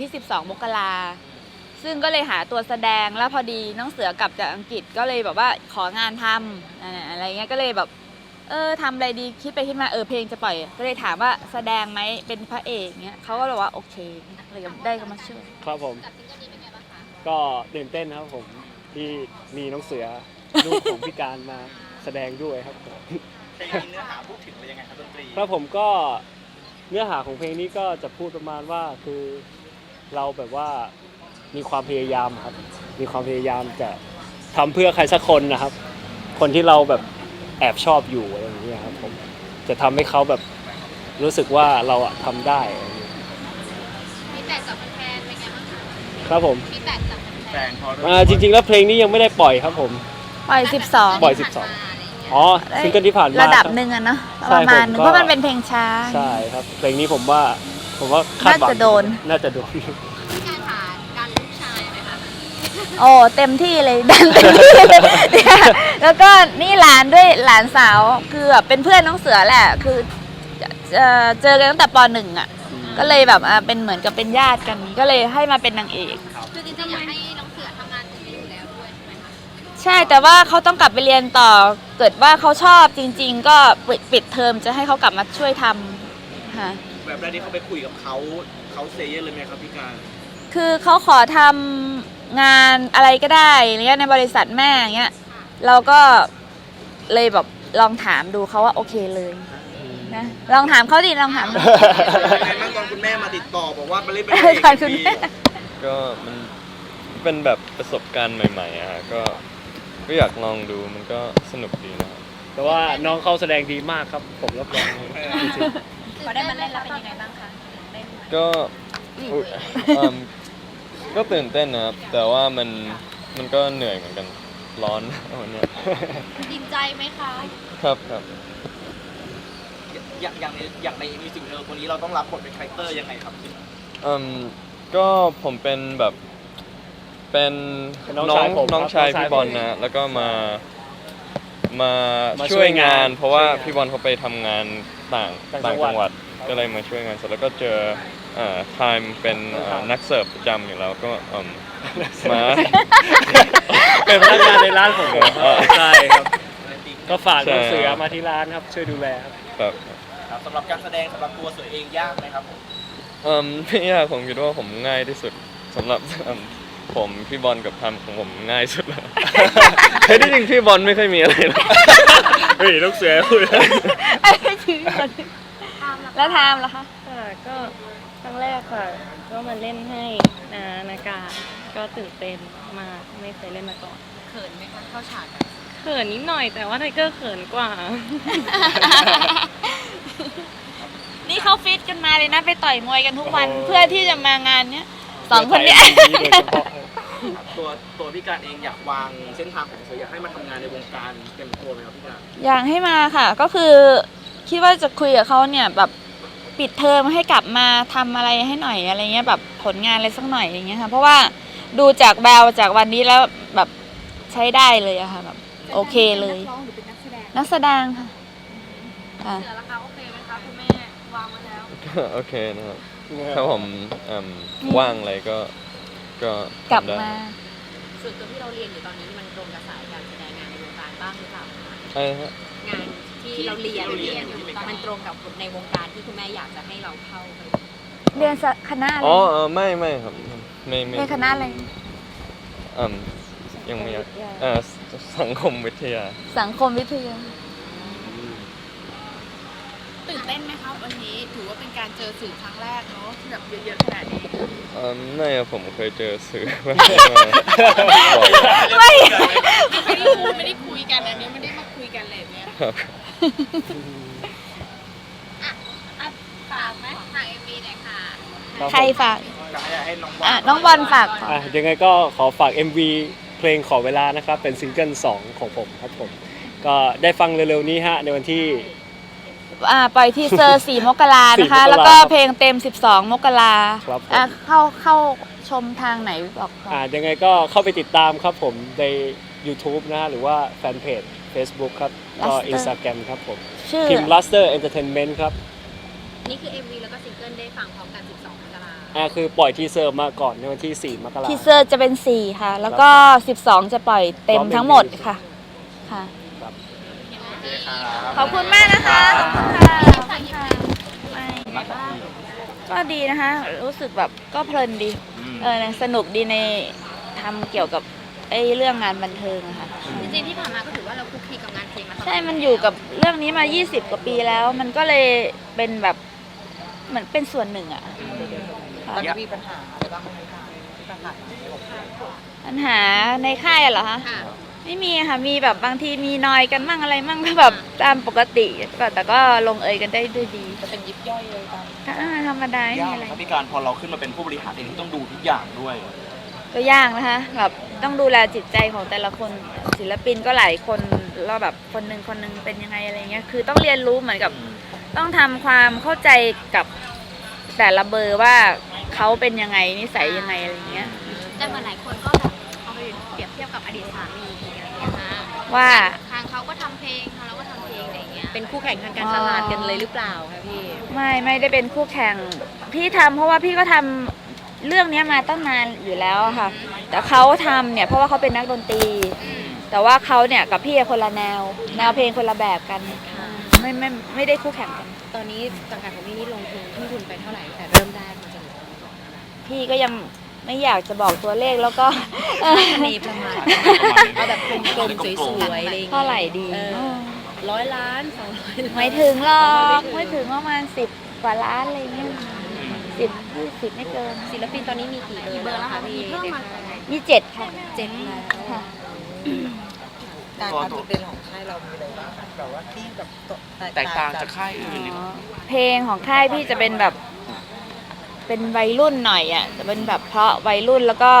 ที่ 12 มกราซึ่งก็เลยหาตัวแสดงแล้วพอดีน้องเสือกลับจากอังกฤษก็เลยแบบว่าของานทำอ่าอะไรเงี้ยก็เลยแบบเออทำอะไรดีคิดไปคิดมาเออเพลงจะปล่อย ก็เลยถามว่าแสดงไหมเป็นพระเอกเงี้ยเขาก็เลยว่าโอเคเลยได้เขามาช่วยครับผมกับซิงเกิลนี้เป็นไงบ้างคะก็ตื่นเต้นครับผมที่มีน้องเสือลูกของพี่การมาแสดงด้วยครับผมเพลงนี้เนื้อหาพูดถึงเป็นยังไงครับดนตรีครับผมก็เนื้อหาของเพลงนี้ก็จะพูดประมาณว่าคือ เราแบบว่ามีความพยายามครับ มีความพยายามจะทำเพื่อใครสักคนนะครับ คนที่เราแบบแอบชอบอยู่อะไรอย่างเงี้ยครับผมจะทำให้เขาแบบรู้สึกว่าเราอะทำได้อะไรอย่างเงี้ยมีแตกจากแฟนๆเป็นไงบ้างคะครับผมมีแตกจากแฟนพออ่าจริง ๆ แล้วเพลงนี้ยังไม่ได้ปล่อยครับผม ปล่อย 12 ปล่อย อ๋อซิงเกิลที่ผ่านมาระดับคหนึ่งอะเนาะใช่ประมาณหนึงผมก็ เพราะมันเป็นเพลงช้า ใช่ครับ เพลงนี้ผมว่า ผมว่าคาดหวังน่าจะโดน น่าจะโดน พี่การผ่านการลูกชายไหมคะโอ้เต็มที่เลยดันเต็มที่เลยเนี่ยแล้วก็นี่หลานด้วยหลานสาวคือแบบเป็นเพื่อนน้องเสือแหละ คือเอ่อเจอกันตั้งแต่ปหนึ่งอะ ก็เลยแบบอะเป็นเหมือนกับเป็นญาติกันก็เลยให้มาเป็นนางเอก คือจริงๆอยากให้น้องเสือทำงานตรงนี้อยู่แล้วด้วยใช่ไหมคะใช่แต่ว่าเขาต้องกลับไปเรียนต่อ เกิดว่าเขาชอบจริง ๆ ก็ปิดปิดเทอมจะให้เขากลับมาช่วยทำค่ะ แบบแรกที่เขาไปคุยกับเขาเขาเซเยสเลยไหมครับพี่การคือเขาขอทำงานอะไรก็ได้อะไรเงี้ยในบริษัทแม่อย่างเงี้ยเราก็เลยแบบลองถามดูเขาว่าโอเคเลยนะลองถามเขาดิลองถามดูเป็นไงบ้างตอนคุณแม่มาติดต่อบอกว่ามาเล่นเป็นเออตอนคุณแม่ ก็มันเป็นแบบประสบการณ์ใหม่ๆอะฮะก็ก็อยากลองดูมันก็สนุกดีนะครับแต่ว่าน้องเขาแสดงดีมากครับ ผมรับรองจริงเขาได้มาเล่นแล้วเป็นยังไงบ้างคะเล่นก็อุ๊ยอืมก็ตื่นเต้นนะครับ แต่ว่ามันมันก็เหนื่อยเหมือนกันร้อน วันเนี้ยจริงใจไหมคะครับครับ อย่างอย่างในอย่างในมิวสิกวิดีโอคนนี้เราต้องรับบทเป็นคาแรคเตอร์ยังไงครับ อืมก็ผมเป็นแบบเป็นเป็นน้น้อองงชายผมน้องชายครับพี่บอลน้องชายผมนะ แล้วก็มามามาช่ช่ววยยงางาน น เพราะว่าช่วยงานพี่บอลเขาไปทำงานต่างต่างต่างจัจังงหหวัวัดด ก็เลยมาช่วยงานเสร็จแล้วก็เจอเอ่อไทม์เป็นเอ่อนักเสิร์ฟประจำอยู่แล้วก็อืมมา เป็นพนักงานในร้านผมเออใช่ครับ ก็ฝากใช่น้องเสือมาที่ร้านครับ ช่วยดูแลครับ แบบครับสำหรับการแสดงสำหรับตัวเสือเองยากไหมครับผมอืมไม่ยากผมคิดว่าผมง่ายที่สุดสำหรับอืมผมพี่บอลกับทำของผมง่ายสุดแล้วเฮ้ยที่จริงพี่บอลไม่ค่อยมีอะไรหรอกเฮ้ยน้องเสือคุยอะไรชื่อคน แล้วทามล่ะคะค่ะก็ครั้งแรกค่ะ ก็มาเล่นให้นานากาก็ตื่นเต้นมากไม่เคยเล่นมาก่อนเขินไหมคะเข้าฉากกันเขินนิดหน่อยแต่ว่าไทเกอร์เขินกว่า นี่เขาฟิตกันมาเลยนะไปต่อยมวยกันทุกวันโอ้โห เพื่อที่จะมางานเนี้ยสองคนเนี้ย โดยเฉพาะตัวตัวพี่การเองอยากวางเส้นทางของเสืออยากให้มาทำงานในวงการเต็มตัวไหมครับพี่การอยากให้มาค่ะ ก็คือคิดว่าจะคุยกับเขาเนี่ยแบบ ปิดเทอมให้กลับมาทำอะไรให้หน่อยอะไรเงี้ยแบบผลงานอะไรสักหน่อยอย่างเงี้ยค่ะเพราะว่าดูจากแววจากวันนี้แล้วแบบใช้ได้เลยอะค่ะแบบโอเคเลยนักร้องหรือเป็นนักแสดงนักแสดงค่ะค่ะเสือราคาโอเคไหมคะคุณแม่วางมาแล้วก็โอเคนะครับถ้าผมอืมว่างอะไรก็ก็กลับทำได้มาส่วนตัวที่เราเรียนอยู่ตอนนี้มันตรงกับสายการแสดงงานในวงการบ้างหรือเปล่าคะใช่ฮะงาน ที่เราเรียนเรียนอยู่มันตรงกับในวงการที่คุณแม่อยากจะให้เราเข้าไปเรียนสะคณะอะไรอ๋อเออไม่ไม่ครับไม่ไม่เรียนคณะอะไรอืมยังไม่อยากเอ่อสังคมวิทยา สังคมวิทยา ตื่นเต้นไหมคะวันนี้ถือว่าเป็นการเจอสื่อครั้งแรกเนาะที่แบบเยอะๆขนาดนี้เอ่อไม่อะผมเคยเจอสื่อมาบ่อยไม่ไม่ได้คุยไม่ได้คุยกันอันนี้ไม่ได้มาคุยกันเลยเนี่ยครับฝากไหมฝากเอ็มวีหน่อยค่ะใครฝากอยากให้ให้น้องอะวางน้องบอลฝากก่อนอะยังไงก็ขอฝาก MV เพลงขอเวลานะครับ เป็นซิงเกิล2ของผมครับผม ก็ได้ฟังเร็วๆนี้ฮะ ในวันที่ อ่าปล่อยทีเซอร์ 4 มกรานะคะ 4มกราแล้วก็เพลงเต็ม 12 มกราครับผม อะเข้าเข้าชมทางไหนบอกก่อน อ่ายังไงก็เข้าไปติดตามครับผมใน YouTube นะฮะหรือว่าแฟนเพจ Facebook ครับ ก็ Luster Instagram ครับผม ชื่อ พิมพ์ Luster Entertainment ครับ นี่คือ MV แล้วก็ซิงเกิลได้ฟังพร้อมกัน 12มกราอ่าคือปล่อยทีเซอร์มาก่อนในวันที่ 4 มกราทีเซอร์จะเป็น 4 ค่ะ แล้วก็ 12 จะปล่อยเต็มทั้งหมดค่ะค่ะ ครับขอบคุณมากนะคะขอบคุณค่ะขอบคุณค่ะไม่ก็ดีนะคะ รู้สึกแบบก็เพลินดีเออสนุกดีในทำเกี่ยวกับไอ้เรื่องงานบันเทิงอะค่ะ จริงๆที่ผ่านมาก็ถือว่าเราคุกคีกับงานเพลงมาตลอดใช่ มันอยู่กับเรื่องนี้มา 20 กว่าปีแล้ว มันก็เลยเป็นแบบเหมือนเป็นส่วนหนึ่งอะค่ะตอนนี้มีปัญหาอะไรบ้างไหมคะมีปัญหาปัญหาในค่ายอะเหรอคะ ค่ะ ไม่มีค่ะ มีแบบบางทีมีนอยกันมั่งอะไรมั่งก็แบบตามปกติแต่ก็ลงเอยกันได้ด้วยดีจะเป็นยิบย่อยเลยตามอ่าธรรมดาไม่ยามีกอะไร ครับพี่การพอเราขึ้นมาเป็นผู้บริหารเองที่ต้องดูทุกอย่างด้วย ก็ยากนะคะแบบต้องดูแลจิตใจของแต่ละคนศิลปินก็หลายคนแล้วแบบคนหนึ่งคนหนึ่งเป็นยังไงอะไรเงี้ยคือต้องเรียนรู้เหมือนกับต้องทำความเข้าใจกับแต่ละเบอร์ว่าเขาเป็นยังไงนิสัยยังไงอะไรเงี้ยแต่เหมือนหลายคนก็ ว่าทางเขาก็ทำเพลงทางเราก็ทำเพลงอะไรอย่างเงี้ยเป็นคู่แข่งทางการตลาดกันเลยหรือเปล่าคะพี่ ไม่ไม่ได้เป็นคู่แข่ง พี่ทำเพราะว่าพี่ก็ทำเรื่องเนี้ยมาตั้งนานอยู่แล้วอะค่ะ แต่เขาทำเนี่ยเพราะว่าเขาเป็นนักดนตรีแต่ว่าเขาเนี่ยกับพี่คนละแนว แนวเพลงคนละแบบกันไม่ไม่ไม่ได้คู่แข่งกัน ตอนนี้สังกัดของพี่นี่ลงทุนทุ่มทุนไปเท่าไหร่แต่เริ่มได้มาจนถึงตอนนี้พี่ก็ยัง ไม่อยากจะบอกตัวเลขแล้วก็เออมีประมาณเอาแบบกลมๆสวยๆอะไรอย่างเงี้ยเท่าไหร่ดีเออร้อยล้านสองร้อยล้านไม่ถึงหรอกไม่ถึงประมาณสิบกว่าล้านอะไรเงี้ยสิบยี่สิบไม่เกินศิลปินตอนนี้มีกี่เบอร์แล้วคะพี่เพิ่มมามีเจ็ดค่ะเจ็ดแล้วค่ะการทำจุดเด่นของค่ายเรามีอะไรบ้างคะแบบว่าที่แบบแตกต่างจากค่ายอื่นอ๋อเพลงของค่ายพี่จะเป็นแบบ เป็นวัยรุ่นหน่อยอะจะเป็นแบบเพราะวัยรุ่นแล้วก็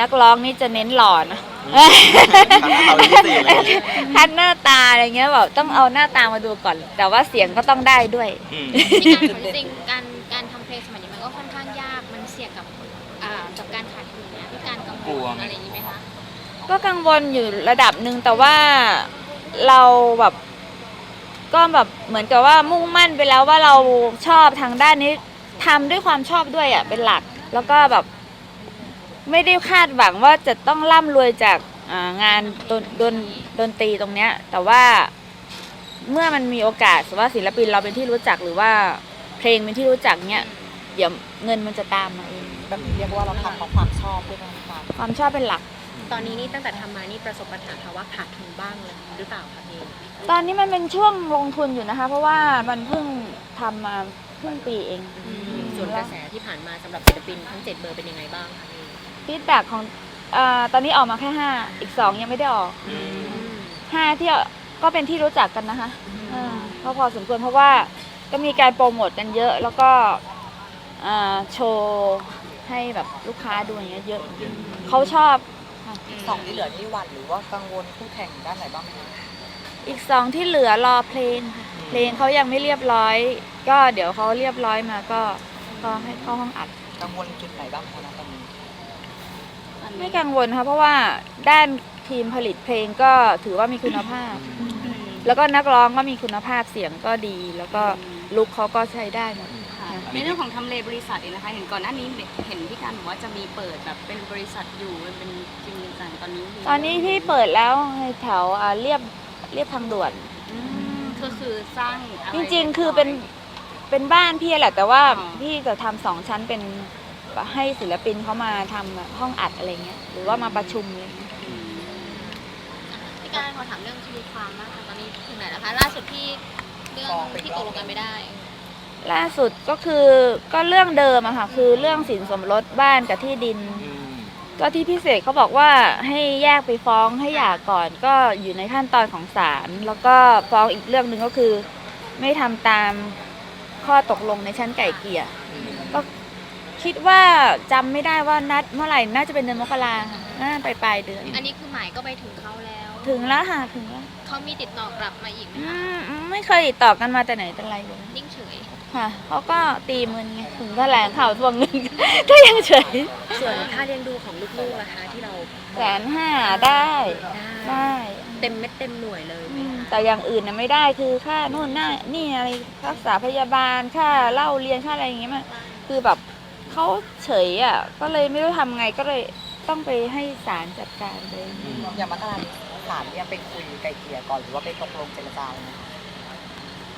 นักร้องนี่จะเน้นหล่อนะเอาพิเศษเลยคัดหน้าตาอะไรเงี้ยแบบต้องเอาหน้าตามาดูก่อน แต่ว่าเสียงก็ต้องได้ด้วยอืมพี่การของจริงๆการการทำเพลงสมัยนี้มันก็ค่อนข้างยากมันเสี่ยงกับอ่ากับการขาดทุนเนี่ยพี่การกังวกลัวลไหมอะไรอย่างนี้ไหมคะก็กังวลอยู่ระดับหนึ่งแต่ว่าเราแบบก็แบบเหมือนกับว่ามุ่งมั่นไปแล้วว่าเราชอบทางด้านนี้ ทำด้วยความชอบด้วยอะเป็นหลัก แล้วก็แบบไม่ได้คาดหวังว่าจะต้องร่ำรวยจากอ่างานดนดนดนตรีตรงเนี้ย แต่ว่าเมื่อมันมีโอกาสสมมติว่าศิลปินเราเป็นที่รู้จักหรือว่าเพลงเป็นที่รู้จักเนี้ยเดี๋ยวเงินมันจะตามมาเองแบบเรียกว่าเราทำเพราะความชอบด้วยนะคะความชอบเป็นหลัก ตอนนี้นี่ตั้งแต่ทำมานี่ประสบปัญหาภาวะขาดทุนบ้างเลยหรือเปล่าคะพี่ ตอนนี้มันเป็นช่วงลงทุนอยู่นะคะ เพราะว่ามันเพิ่งทำมา เพิ่งปีเองส่วนกระแสที่ผ่านมาสำหรับศิลปินทั้งเจ็ดเบอร์เป็นยังไงบ้างคะพี่ฟีดแบ็ของอาตอนนี้ออกมาแค่ห้าอีกสองยังไม่ได้ออกห้าที่ก็เป็นที่รู้จักกันนะคะอ่าก็พอสมควรเพราะว่าก็มีการโปรโมทกันเยอะ แล้วก็อ่าโชว์ให้แบบลูกค้าดูอย่างเงี้ยเยอะเขาชอบค่ะสองที่เหลือนี่หวั่นหรือว่ากังวลคู่แข่งด้านไหนบ้างไหมคะอีกสองที่เหลือรอเพลงค่ะเพลงเขายังไม่เรียบร้อย ก็เดี๋ยวเขาเรียบร้อยมาก็ก็ให้เข้าห้องอัด กังวลจุดไหนบ้างคะณตอนนี้ไม่กังวลค่ะเพราะว่าด้านทีมผลิตเพลงก็ถือว่ามีคุณภาพ แล้วก็นักร้องก็มีคุณภาพเสียงก็ดี แล้วก็ลุคเขาก็ใช้ได้หมด ค่ะในเรื่องของทำเลบริษัทเองนะคะ เห็นก่อนหน้านี้เห็นพี่การบอกว่าจะมีเปิดแบบเป็นบริษัทอยู่มันเป็นจริงจังตอนนี้มีตอนนี้พี่เปิดแล้วในแถวอ่าเรียบเรียบทางด่วน อืมก็คือสร้างอะจไริงๆ คือเป็น เป็นบ้านพี่แหละ แต่ว่าอ๋อ พี่จะทำสองชั้นเป็นให้ศิลปินเขามาทำแบบห้องอัดอะไรเงี้ยหรือว่ามาประชุมอะไรเงี้ยพี่การขอถามเรื่องคดีความบ้างค่ะตอนนี้ถึงไหนแล้วคะล่าสุดที่เรื่องที่ตกลงกันไม่ได้ล่าสุดก็คือก็เรื่องเดิมอะค่ะคือเรื่องสินสมรสบ้านกับที่ดินก็ที่พิเศษเขาบอกว่าให้แยกไปฟ้องให้หย่าก่อนก็อยู่ในขั้นตอนของศาลแล้วก็ฟ้องอีกเรื่องหนึ่งก็คือ ไม่ทำตาม ข้อตกลงในชั้นไก่เกลี่ยก็คิดว่าจำไม่ได้ว่านัดเมื่อไหร่น่าจะเป็นเดือนมกราค่ะน่าไปปลายเดือน อันนี้คือหมายก็ไปถึงเขาแล้วถึงแล้วค่ะถึงแล้วเขามีติดต่อกลับมาอีกไหมอืคะมไม่เคยติดต่อกันมาแต่ไหนแต่ไรเลยนิ่งเฉย ค่ะเขาก็ตีมือไงถึงแถลงข่าวทวงเงิน ก็ยังเฉยส่วนค่าเลี้ยงดูของลูกๆล่ะคะที่เราแสนห้าได้ได้เต็มเม็ดเต็มหน่วยเลยอืม แต่อย่างอื่นน่ะไม่ได้คือค่านู่นน่านี่อะไรรักษาพยาบาลค่าเล่าเรียนค่าอะไรอย่างเงี้ยมันคือแบบเขาเฉยอะก็เลยไม่รู้ทำไงก็เลยต้องไปให้ศาลจัดการเลยอย่างมกราศาลเนี่ยไปคุยไกลเกลี่ยก่อนหรือว่าไปตกลงเจรจาไหมคะ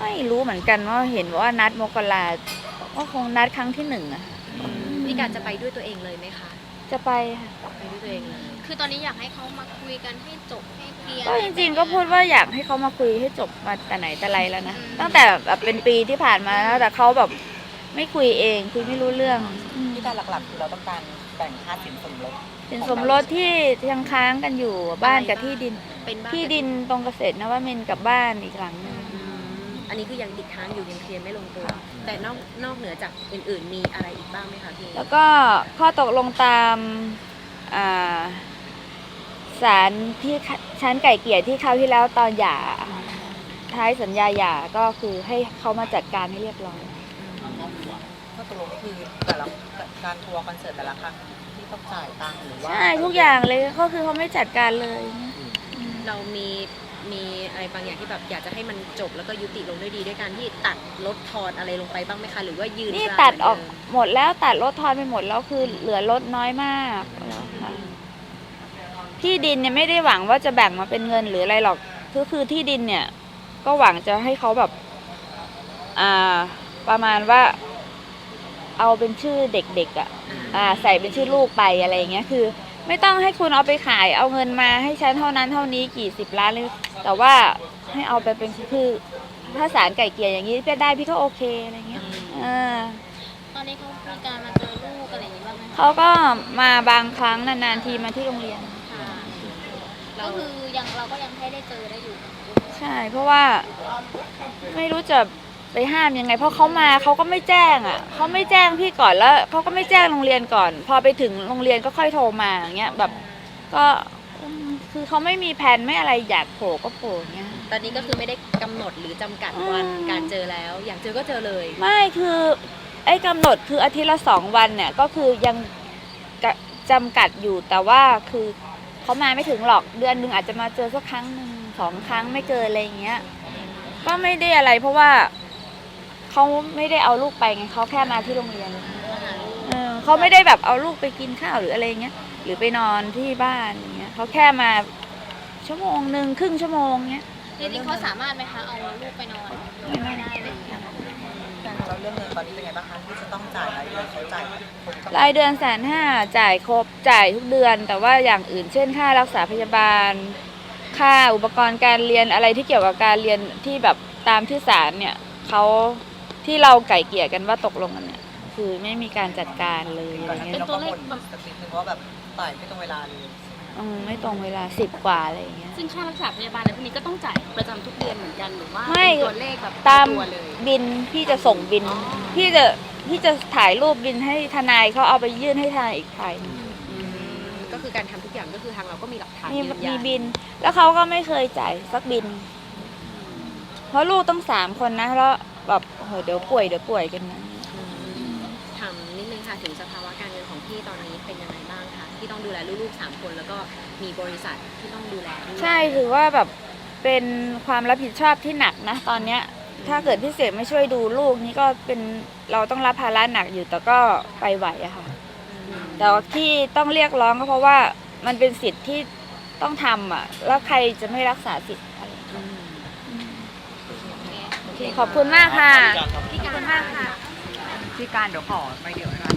ไม่รู้เหมือนกันว่าเห็นว่านัดมกราก็คงนัดครั้งที่หนึ่งอะพี่การจะไปด้วยตัวเองเลยไหมคะ จะไปค่ะไปด้วยตัวเองเลย คือตอนนี้อยากให้เขามาคุยกันให้จบให้เคลียร์ก็จริง ๆ ก็พูดว่าอยากให้เขามาคุยให้จบมาแต่ไหนแต่ไรแล้วนะตั้งแต่แบบเป็นปีที่ผ่านมาแล้วแต่เขาแบบไม่คุยเองคุยไม่รู้เรื่องอืมที่การหลักๆคือเราต้องการแบ่งค่าสินสมรสเป็นสมรสที่ยังค้างกันอยู่บ้านกับที่ดิน เป็นบ้านที่ดินตรงเกษตรนวมินทร์กับบ้านอีกหลังหนึงอืมอันนี้คือยังติดค้างอยู่ยังเคลียร์ไม่ลงตัว แต่นอกนอกเหนือจากอื่น ๆ มีอะไรอีกบ้างไหมคะพี่แล้วก็ข้อตกลงตามอ่า ศาลที่ชั้นไก่เกลี่ยที่คราวที่แล้วตอนหย่าท้ายสัญญาหย่าก็คือให้เขามาจัดการให้เรียบร้อยก็ตกลงคือแต่ละการทัวร์คอนเสิร์ตแต่ละครั้งที่ต้องจ่ายตังค์หรือว่าใช่ทุกอย่างเลยก็คือเขาไม่จัดการเลย เรามีมีอะไรบางอย่างที่แบบอยากจะให้มันจบแล้วก็ยุติลงด้วยดีด้วยการที่ตัดลดทอนอะไรลงไปบ้างไหมคะหรือว่ายืนนี่กลางตัดออกเหมืนเหมดแล้วตัดลดทอนไปหมดแล้วคือเหลือลดน้อยมากแล้วค่ะ ที่ดินเนี่ยไม่ได้หวังว่าจะแบ่งมาเป็นเงินหรืออะไรหรอกก็คือที่ดินเนี่ย ก็หวังจะให้เขาแบบ อ่า ประมาณว่า เอาเป็นชื่อเด็กๆอะ่ะ อ่า ใส่เป็นชื่อลูกไปอะไรอย่างเงี้ยคือ ไม่ต้องให้คุณเอาไปขาย เอาเงินมาให้ฉันเท่านั้นเท่านี้กี่สิบล้านเลยแต่ว่าให้เอาไปเป็นคือถ้าศาลไก่เกลี่ยอย่างนี้พี่ได้พี่ก็โอเคอะไรเงี้ยอ่า เขาก็มาบางครั้งนานๆทีมาที่โรงเรียน ค่ะก็คือยังเราก็ยังให้ได้เจอได้อยู่ ใช่ เพราะว่าไม่รู้จะไปห้ามยังไง เพราะเขามาเขาก็ไม่แจ้งอะเขาไม่แจ้งพี่ก่อนแล้วเขาก็ไม่แจ้งโรงเรียนก่อน พอไปถึงโรงเรียนก็ค่อยโทรมาอย่างเงี้ยแบบก็อืมคือเขาไม่มีแผนไม่อะไรอยากโผล่ก็โผล่เงี้ย ตอนนี้ก็คือไม่ได้กำหนดหรือจำกัดวันอืม การเจอแล้ว อยากเจอก็เจอเลย ไม่คือ ไอ้กำหนดคืออาทิตย์ละสองวันเนี่ยก็คือยังกะจำกัดอยู่แต่ว่าคือเขามาไม่ถึงหรอกเดือนหนึ่งอาจจะมาเจอสักครั้งหนึ่งสองครั้งไม่เกินอะไรอย่างเงี้ย ก็ไม่ได้อะไรเพราะว่าเขาไม่ได้เอาลูกไปไงเขาแค่มาที่โรงเรียนเออเขาไม่ได้แบบเอาลูกไปกินข้าวหรืออะไรเงี้ยหรือไปนอนที่บ้านอย่างเงี้ยเขาแค่มาชั่วโมงหนึ่งครึ่งชั่วโมงเงี้ยจริงๆเขาสามารถไหมคะเอาลูกไปนอนไม่ได้เลยกา รเราเรื่องเงินตอนนี้เป็นไงบ้างคะที่จะต้องจ่ายรายเดือนเขาจ่ายครบกำหนดรายเดือนแสนห้าจ่ายครบจ่ายทุกเดือน แต่ว่าอย่างอื่นเช่นค่ารักษาพยาบาล ค่าอุปกรณ์การเรียนอะไรที่เกี่ยวกับการเรียนที่แบบตามที่ศาลเนี่ยเขาที่เราไก่เกลี่ยกันว่าตกลงกันเนี่ยคือไม่มีการจัดการเลยอะไรก่อนหน้าเงี้นี้ยเราก็บ่นสักนิดนึงว่าแบบต่อยไม่ตรงเวลาเลย อืมไม่ตรงเวลาสิบกว่าอะไรอย่างเงี้ย ซึ่งค่ารักษาพยาบาลอะไรพวกนี้ก็ต้องจ่ายประจำทุกเดือนเหมือนกันหรือว่าไม่ เป็นตัวเลขแบบตามตัวเลย บินพี่จะส่งบินพี่จะพี่จะถ่ายรูปบินให้ทนายเขาเอาไปยื่นให้ทนายอีกฝ่ายหนึ่งอืมก็คือการทำทุกอย่างก็คือทางเราก็มีหลักฐานมียืนยัมีนบิน แล้วเขาก็ไม่เคยจ่ายสักบิน เพราะลูกต้องสามคนนะแล้วแบบโอ้โหเดี๋ยวป่วยเดี๋ยวป่วยกันนะถามนิดนึงค่ะถึงสภาวะการเงินของพี่ตอนนี้เป็นยังไงบ้างคะ ที่ต้องดูแลลูกๆสามคน แล้วก็มีบริษัทที่ต้องดูแลด้วยใช่ถือว่าแบบเป็นความรับผิดชอบที่หนักนะตอนเนี้ย ถ้าเกิดพี่เสกไม่ช่วยดูลูกนี่ก็เป็นเราต้องรับภาระหนักอยู่แต่ก็ไปไหวอะค่ะ แต่ว่าที่ต้องเรียกร้องก็เพราะว่ามันเป็นสิทธิ์ที่ต้องทำอะแล้วใครจะไม่รักษาสิทธิ์อะไรอืมโอเคขอบคุณมากค่ะครับขอบคุณมากค่ะพี่การเดี๋ยวขอไปเดี๋ยวนะคะ